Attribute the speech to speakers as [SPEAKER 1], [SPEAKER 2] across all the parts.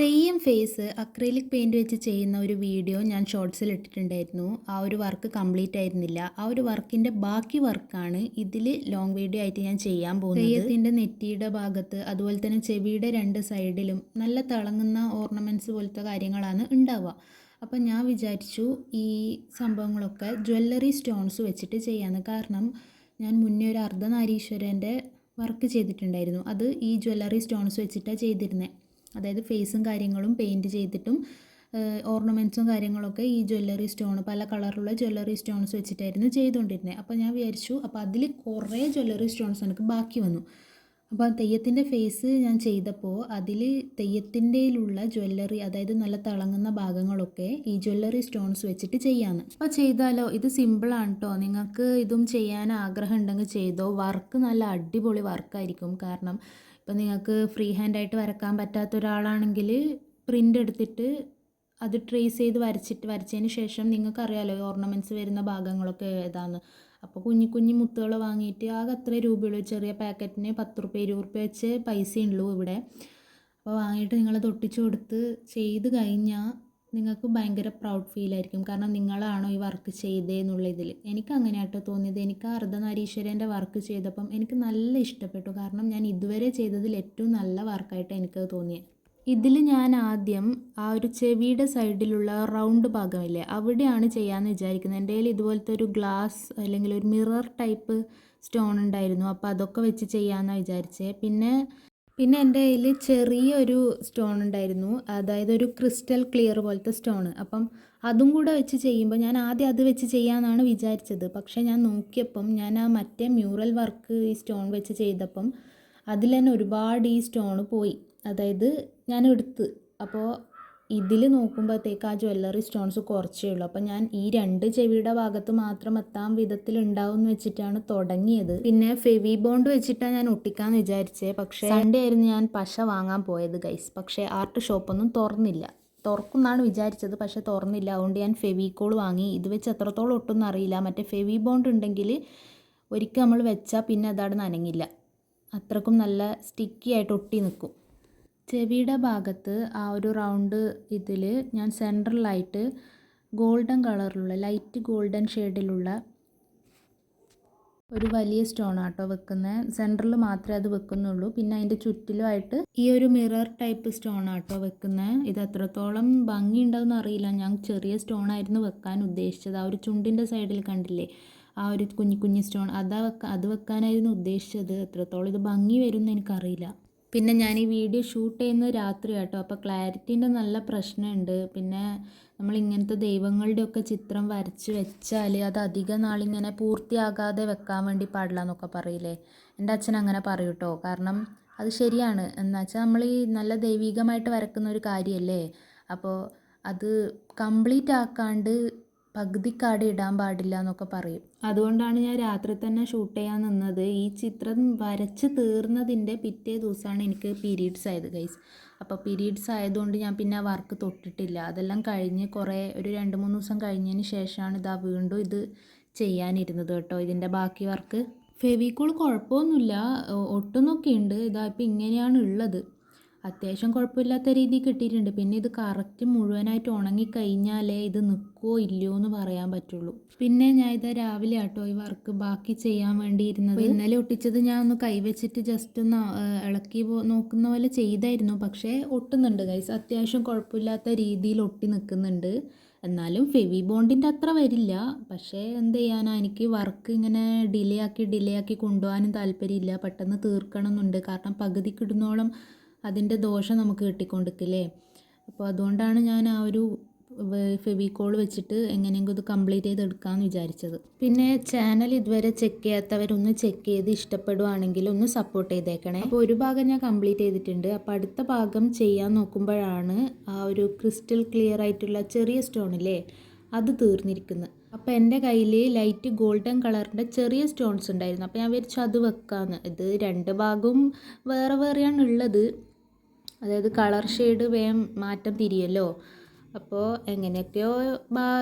[SPEAKER 1] Theyyam face acrylic paint വെച്ച് ചെയ്യുന്ന ഒരു വീഡിയോ ഞാൻ ഷോർട്സിൽ ഇട്ടിട്ടുണ്ടായിരുന്നു. ആ ഒരു വർക്ക് കംപ്ലീറ്റ് ആയിരുന്നില്ല. ആ ഒരു വർക്കിന്റെ ബാക്കി വർക്കാണ് ഇതിൽ ലോങ് വീഡിയോ ആയിട്ട് ഞാൻ ചെയ്യാൻ പോകുന്നത്. തെയ്യത്തിന്റെ നെറ്റിയുടെ ഭാഗത്ത് അതുപോലെ തന്നെ ചെവിയുടെ രണ്ട് സൈഡിലും നല്ല തിളങ്ങുന്ന ഓർണമെന്റ്സ് പോലത്തെ കാര്യങ്ങളാണ് ഉണ്ടാവുക. അപ്പം ഞാൻ വിചാരിച്ചു ഈ സംഭവങ്ങളൊക്കെ ജ്വല്ലറി സ്റ്റോൺസ് വെച്ചിട്ട് ചെയ്യാമെന്ന് കാരണം ഞാൻ മുന്നേ ഒരു അർദ്ധനാരീശ്വരന്റെ വർക്ക് ചെയ്തിട്ടുണ്ടായിരുന്നു. അത് ഈ ജ്വല്ലറി സ്റ്റോൺസ് വെച്ചിട്ടാണ് ചെയ്തിരുന്നത് അതായത് ഫേസും കാര്യങ്ങളും പെയിന്റ് ചെയ്തിട്ടും ഓർണമെന്റ്സും കാര്യങ്ങളൊക്കെ ഈ ജ്വല്ലറി സ്റ്റോൺ പല കളറുള്ള ജ്വല്ലറി സ്റ്റോൺസ് വെച്ചിട്ടായിരുന്നു ചെയ്തുകൊണ്ടിരുന്നത് അപ്പോൾ ഞാൻ വിചാരിച്ചു അപ്പോൾ അതിൽ കുറേ ജ്വല്ലറി സ്റ്റോൺസ് എനിക്ക് ബാക്കി വന്നു. അപ്പോൾ തെയ്യത്തിന്റെ ഫേസ് ഞാൻ ചെയ്തപ്പോൾ അതിൽ തെയ്യത്തിന്റെയിലുള്ള ജ്വല്ലറി അതായത് നല്ല തിളങ്ങുന്ന ഭാഗങ്ങളൊക്കെ ഈ ജ്വല്ലറി സ്റ്റോൺസ് വെച്ചിട്ട് ചെയ്യാമെന്ന് അപ്പോൾ ചെയ്താലോ? ഇത് സിമ്പിളാണ് കേട്ടോ നിങ്ങൾക്ക് ഇതും ചെയ്യാൻ ആഗ്രഹം ഉണ്ടെങ്കിൽ ചെയ്തോ? വർക്ക് നല്ല അടിപൊളി വർക്കായിരിക്കും കാരണം ഇപ്പോൾ നിങ്ങൾക്ക് ഫ്രീ ഹാൻഡായിട്ട് വരക്കാൻ പറ്റാത്ത ഒരാളാണെങ്കിൽ പ്രിന്റ് എടുത്തിട്ട് അത് ട്രേസ് ചെയ്ത് വരച്ചിട്ട് വരച്ചതിന് ശേഷം നിങ്ങൾക്കറിയാലോ ഓർണമെന്റ്സ് വരുന്ന ഭാഗങ്ങളൊക്കെ ഏതാന്ന്. അപ്പോൾ കുഞ്ഞി കുഞ്ഞി മുത്തുകൾ വാങ്ങിയിട്ട് ആകെ അത്ര രൂപയുള്ളൂ. ചെറിയ പാക്കറ്റിന് പത്ത് റുപ്യ ഇരുപത് റുപ്യ വെച്ച് പൈസയുള്ളൂ ഇവിടെ. അപ്പോൾ വാങ്ങിയിട്ട് നിങ്ങൾ തൊട്ടിച്ചു കൊടുത്ത് ചെയ്ത് കഴിഞ്ഞാൽ നിങ്ങൾക്ക് ഭയങ്കര പ്രൗഡ് ഫീൽ ആയിരിക്കും. കാരണം നിങ്ങളാണോ ഈ വർക്ക് ചെയ്തതെന്നുള്ള ഇതിൽ എനിക്ക് അങ്ങനെയായിട്ട് തോന്നിയത്. എനിക്ക് അർദ്ധനാരീശ്വരന്റെ വർക്ക് ചെയ്തപ്പം എനിക്ക് നല്ല ഇഷ്ടപ്പെട്ടു. കാരണം ഞാൻ ഇതുവരെ ചെയ്തതിൽ ഏറ്റവും നല്ല വർക്കായിട്ട് എനിക്കത് തോന്നിയത് ഇതിൽ ഞാൻ ആദ്യം ആ ഒരു ചെവിയുടെ സൈഡിലുള്ള റൗണ്ട് ഭാഗമില്ലേ അവിടെയാണ് ചെയ്യാമെന്ന് വിചാരിക്കുന്നത്. എന്റെ കയ്യിൽ ഇതുപോലത്തെ ഒരു ഗ്ലാസ് അല്ലെങ്കിൽ ഒരു മിറർ ടൈപ്പ് സ്റ്റോൺ ഉണ്ടായിരുന്നു. അപ്പോൾ അതൊക്കെ വെച്ച് ചെയ്യാമെന്നാണ് വിചാരിച്ചത് പിന്നെ പിന്നെ എന്റെ കയ്യിൽ ചെറിയൊരു സ്റ്റോൺ ഉണ്ടായിരുന്നു. അതായത് ഒരു ക്രിസ്റ്റൽ ക്ലിയർ പോലത്തെ സ്റ്റോൺ. അപ്പം അതും കൂടെ വെച്ച് ചെയ്യുമ്പോൾ ഞാൻ ആദ്യം അത് വെച്ച് ചെയ്യാമെന്നാണ് വിചാരിച്ചത്. പക്ഷേ ഞാൻ നോക്കിയപ്പം ഞാൻ ആ മറ്റേ മ്യൂറൽ വർക്ക് ഈ സ്റ്റോൺ വെച്ച് ചെയ്തപ്പം അതിൽ തന്നെ ഒരുപാട് ഈ സ്റ്റോൺ പോയി. അതായത് ഞാൻ എടുത്ത് അപ്പോൾ ഇതിൽ നോക്കുമ്പോഴത്തേക്ക് ആ ജ്വല്ലറി സ്റ്റോൺസ് കുറച്ചേ ഉള്ളൂ. അപ്പോൾ ഞാൻ ഈ രണ്ട് ചെവിയുടെ ഭാഗത്ത് മാത്രം എത്താൻ വിധത്തിൽ ഉണ്ടാവും എന്ന് വെച്ചിട്ടാണ് തുടങ്ങിയത്. പിന്നെ ഫെവി ബോണ്ട് വെച്ചിട്ടാണ് ഞാൻ ഒട്ടിക്കാന്ന് വിചാരിച്ചത് പക്ഷേ സൺഡേ ആയിരുന്നു ഞാൻ പശ വാങ്ങാൻ പോയത് ഗൈസ് പക്ഷേ ആർട്ട് ഷോപ്പൊന്നും തുറന്നില്ല. തുറക്കുന്നാണ് വിചാരിച്ചത് പക്ഷേ തുറന്നില്ല. അതുകൊണ്ട് ഞാൻ ഫെവിക്കോൾ വാങ്ങി. ഇത് വെച്ച് എത്രത്തോളം ഒട്ടുമെന്ന് അറിയില്ല. മറ്റേ ഫെവി ബോണ്ട് ഉണ്ടെങ്കിൽ ഒരിക്കൽ നമ്മൾ വെച്ചാൽ പിന്നെ അതാണ് നനങ്ങില്ല അത്രക്കും നല്ല സ്റ്റിക്കി ആയിട്ട് ഒട്ടി നിൽക്കും ചെവിയുടെ ഭാഗത്ത് ആ ഒരു റൗണ്ട് ഇതിൽ ഞാൻ സെൻട്രലായിട്ട് ഗോൾഡൻ കളറിലുള്ള ലൈറ്റ് ഗോൾഡൻ ഷെയ്ഡിലുള്ള ഒരു വലിയ സ്റ്റോൺ ആട്ടോ വെക്കുന്നത് സെന്ററിൽ മാത്രമേ അത് വെക്കുന്നുള്ളൂ. പിന്നെ അതിന്റെ ചുറ്റിലുമായിട്ട് ഈ ഒരു മിറർ ടൈപ്പ് സ്റ്റോൺ ആട്ടോ വെക്കുന്നത് ഇത് എത്രത്തോളം ഭംഗി ഉണ്ടാവുമെന്ന് അറിയില്ല. ഞാൻ ചെറിയ സ്റ്റോൺ ആയിരുന്നു വെക്കാൻ ഉദ്ദേശിച്ചത്. ആ ഒരു ചുണ്ടിന്റെ സൈഡിൽ കണ്ടില്ലേ? ആ ഒരു കുഞ്ഞു കുഞ്ഞു സ്റ്റോൺ. അതാ വെക്ക അത് വെക്കാനായിരുന്നു ഉദ്ദേശിച്ചത്. എത്രത്തോളം ഇത് ഭംഗി വരും എന്ന് എനിക്കറിയില്ല. പിന്നെ ഞാൻ ഈ വീഡിയോ ഷൂട്ട് ചെയ്യുന്നത് രാത്രി കേട്ടോ അപ്പോൾ ക്ലാരിറ്റീന്റെ നല്ല പ്രശ്നമുണ്ട്. പിന്നെ നമ്മൾ ഇങ്ങനത്തെ ദൈവങ്ങളുടെ ഒക്കെ ചിത്രം വരച്ച് വെച്ചാൽ അത് അധിക നാളിങ്ങനെ പൂർത്തിയാകാതെ വെക്കാൻ വേണ്ടി പാടില്ല എന്നൊക്കെ പറയില്ലേ? എന്റെ അച്ഛൻ അങ്ങനെ പറയും കേട്ടോ കാരണം അത് ശരിയാണ്. എന്നുവെച്ചാൽ നമ്മൾ ഈ നല്ല ദൈവികമായിട്ട് വരക്കുന്ന ഒരു കാര്യമല്ലേ? അപ്പോൾ അത് കംപ്ലീറ്റ് ആക്കാണ്ട് പകുതിക്കാട് ഇടാൻ പാടില്ല എന്നൊക്കെ പറയും. അതുകൊണ്ടാണ് ഞാൻ രാത്രി തന്നെ ഷൂട്ട് ചെയ്യാൻ നിന്നത്. ഈ ചിത്രം വരച്ച് തീർന്നതിന്റെ പിറ്റേ ദിവസമാണ് എനിക്ക് പീരീഡ്സ് ആയത് ഗൈസ് അപ്പോൾ പീരീഡ്സ് ആയതുകൊണ്ട് ഞാൻ പിന്നെ ആ വർക്ക് തൊട്ടിട്ടില്ല. അതെല്ലാം കഴിഞ്ഞ് കുറേ ഒരു രണ്ട് മൂന്ന് ദിവസം കഴിഞ്ഞതിന് ശേഷമാണ് ഇതാ വീണ്ടും ഇത് ചെയ്യാനിരുന്നത് കേട്ടോ ഇതിന്റെ ബാക്കി വർക്ക് ഫെവിക്കോൾ കുഴപ്പമൊന്നുമില്ല. ഒട്ടുന്നൊക്കെ ഉണ്ട് ഇതാ ഇപ്പം ഇങ്ങനെയാണ് ഉള്ളത്. അത്യാവശ്യം കുഴപ്പമില്ലാത്ത രീതിയിൽ കിട്ടിയിട്ടുണ്ട്. പിന്നെ ഇത് കറക്റ്റ് മുഴുവനായിട്ട് ഉണങ്ങിക്കഴിഞ്ഞാലേ ഇത് നിൽക്കുമോ ഇല്ലയോ എന്ന് പറയാൻ പറ്റുള്ളൂ. പിന്നെ ഞാൻ ഇത് രാവിലെ ആട്ടോ ഈ വർക്ക് ബാക്കി ചെയ്യാൻ വേണ്ടി ഇരുന്നത് ഇന്നലെ ഒട്ടിച്ചത് ഞാൻ ഒന്ന് കൈവച്ചിട്ട് ജസ്റ്റ് ഒന്ന് ഇളക്കി നോക്കുന്ന പോലെ ചെയ്തായിരുന്നു. പക്ഷേ ഒട്ടുന്നുണ്ട് ഗൈസ് അത്യാവശ്യം കുഴപ്പമില്ലാത്ത രീതിയിൽ ഒട്ടി നിൽക്കുന്നുണ്ട് എന്നാലും ഫെവി ബോണ്ടിന്റെ അത്ര വരില്ല. പക്ഷേ എന്ത് ചെയ്യാനാ? എനിക്ക് വർക്ക് ഇങ്ങനെ ഡിലേ ആക്കി ഡിലേ ആക്കി കൊണ്ടുപോകാനും താല്പര്യമില്ല. പെട്ടെന്ന് തീർക്കണം എന്നുണ്ട് കാരണം പകുതിക്കിടുന്നോളം അതിന്റെ ദോഷം നമുക്ക് കിട്ടിക്കൊണ്ടിരിക്കില്ലേ? അപ്പോൾ അതുകൊണ്ടാണ് ഞാൻ ആ ഒരു ഫെവിക്കോൾ വെച്ചിട്ട് എങ്ങനെയെങ്കിലും ഇത് കംപ്ലീറ്റ് ചെയ്തെടുക്കാമെന്ന് വിചാരിച്ചത്. പിന്നെ ചാനൽ ഇതുവരെ ചെക്ക് ചെയ്യാത്തവരൊന്ന് ചെക്ക് ചെയ്ത് ഇഷ്ടപ്പെടുവാണെങ്കിൽ ഒന്ന് സപ്പോർട്ട് ചെയ്തേക്കണേ. അപ്പോൾ ഒരു ഭാഗം ഞാൻ കംപ്ലീറ്റ് ചെയ്തിട്ടുണ്ട്. അപ്പോൾ അടുത്ത ഭാഗം ചെയ്യാൻ നോക്കുമ്പോഴാണ് ആ ഒരു ക്രിസ്റ്റൽ ക്ലിയർ ആയിട്ടുള്ള ചെറിയ സ്റ്റോണില്ലേ അത് തീർന്നിരിക്കുന്നത്. അപ്പോൾ എന്റെ കയ്യിൽ ലൈറ്റ് ഗോൾഡൻ കളറിന്റെ ചെറിയ സ്റ്റോൺസ് ഉണ്ടായിരുന്നു. അപ്പോൾ ഞാൻ വിചാരിച്ചു അത് വെക്കാമെന്ന് ഇത് രണ്ട് ഭാഗവും വേറെ വേറെയാണ് ഉള്ളത്. അതായത് കളർ ഷെയ്ഡ് വേഗം മാറ്റം തിരിയല്ലോ. അപ്പോൾ എങ്ങനെയൊക്കെയോ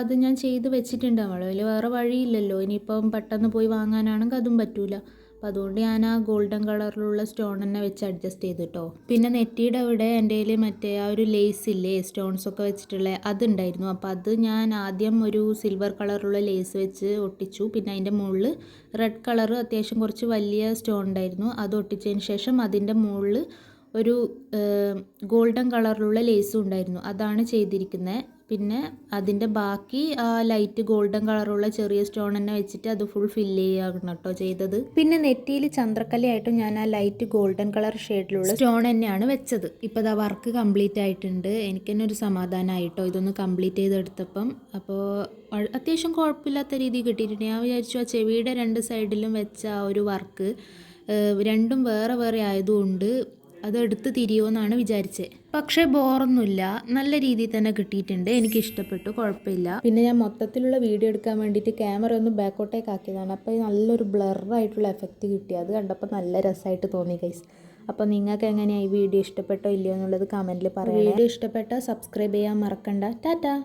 [SPEAKER 1] അത് ഞാൻ ചെയ്ത് വെച്ചിട്ടുണ്ട്. അവളെ വേറെ വഴിയില്ലല്ലോ. ഇനിയിപ്പം പെട്ടെന്ന് പോയി വാങ്ങാനാണെങ്കിൽ അതും പറ്റൂല. അപ്പോൾ അതുകൊണ്ട് ഞാൻ ആ ഗോൾഡൻ കളറിലുള്ള സ്റ്റോൺ തന്നെ വെച്ച് അഡ്ജസ്റ്റ് ചെയ്തു കേട്ടോ പിന്നെ നെറ്റിയുടെ അവിടെ എന്റെ കയ്യിൽ മറ്റേ ആ ഒരു ലേസ് ഇല്ലേ സ്റ്റോൺസ് ഒക്കെ വെച്ചിട്ടുള്ള അതുണ്ടായിരുന്നു. അപ്പോൾ അത് ഞാൻ ആദ്യം ഒരു സിൽവർ കളറുള്ള ലേസ് വെച്ച് ഒട്ടിച്ചു. പിന്നെ അതിന്റെ മുകളിൽ റെഡ് കളർ അത്യാവശ്യം കുറച്ച് വലിയ സ്റ്റോൺ ഉണ്ടായിരുന്നു. അത് ഒട്ടിച്ചതിന് ശേഷം അതിന്റെ മുകളിൽ ഒരു ഗോൾഡൻ കളറിലുള്ള ലേസും ഉണ്ടായിരുന്നു. അതാണ് ചെയ്തിരിക്കുന്നത് പിന്നെ അതിന്റെ ബാക്കി ആ ലൈറ്റ് ഗോൾഡൻ കളറുള്ള ചെറിയ സ്റ്റോൺ തന്നെ വെച്ചിട്ട് അത് ഫുൾ ഫില്ല് ചെയ്യുകയാണ് കേട്ടോ ചെയ്തത്. പിന്നെ നെറ്റിയിൽ ചന്ദ്രക്കലയായിട്ട് ഞാൻ ആ ലൈറ്റ് ഗോൾഡൻ കളർ ഷെയ്ഡിലുള്ള സ്റ്റോൺ തന്നെയാണ് വെച്ചത്. ഇപ്പോൾ ഇതാ വർക്ക് കംപ്ലീറ്റ് ആയിട്ടുണ്ട്. എനിക്ക് തന്നെ ഒരു സമാധാനമായിട്ടോ ഇതൊന്ന് കംപ്ലീറ്റ് ചെയ്തെടുത്തപ്പം. അപ്പോൾ അത്യാവശ്യം കുഴപ്പമില്ലാത്ത രീതിയിൽ കിട്ടിയിട്ടുണ്ട്. ഞാൻ വിചാരിച്ചു ആ ചെവിയുടെ രണ്ട് സൈഡിലും വെച്ച ആ ഒരു വർക്ക് രണ്ടും വേറെ വേറെ ആയതുകൊണ്ട് അത് തിരിയോ തിരിയുമെന്നാണ് വിചാരിച്ചത് പക്ഷേ ബോറൊന്നുമില്ല. നല്ല രീതിയിൽ തന്നെ കിട്ടിയിട്ടുണ്ട്. എനിക്ക് ഇഷ്ടപ്പെട്ടു കുഴപ്പമില്ല. പിന്നെ ഞാൻ മൊത്തത്തിലുള്ള വീഡിയോ എടുക്കാൻ വേണ്ടിയിട്ട് ക്യാമറ ഒന്ന് ബാക്കോട്ടേക്ക് ആക്കിയതാണ്. അപ്പോൾ നല്ലൊരു ബ്ലറായിട്ടുള്ള എഫക്റ്റ് കിട്ടി. അത് കണ്ടപ്പോൾ നല്ല രസമായിട്ട് തോന്നി ഗൈസ് അപ്പോൾ നിങ്ങൾക്ക് എങ്ങനെയാണ് ഈ വീഡിയോ ഇഷ്ടപ്പെട്ടോ ഇല്ലയോ എന്നുള്ളത് കമന്റിൽ പറയാം വീഡിയോ ഇഷ്ടപ്പെട്ടാൽ സബ്സ്ക്രൈബ് ചെയ്യാൻ മറക്കണ്ട. ടാറ്റാ.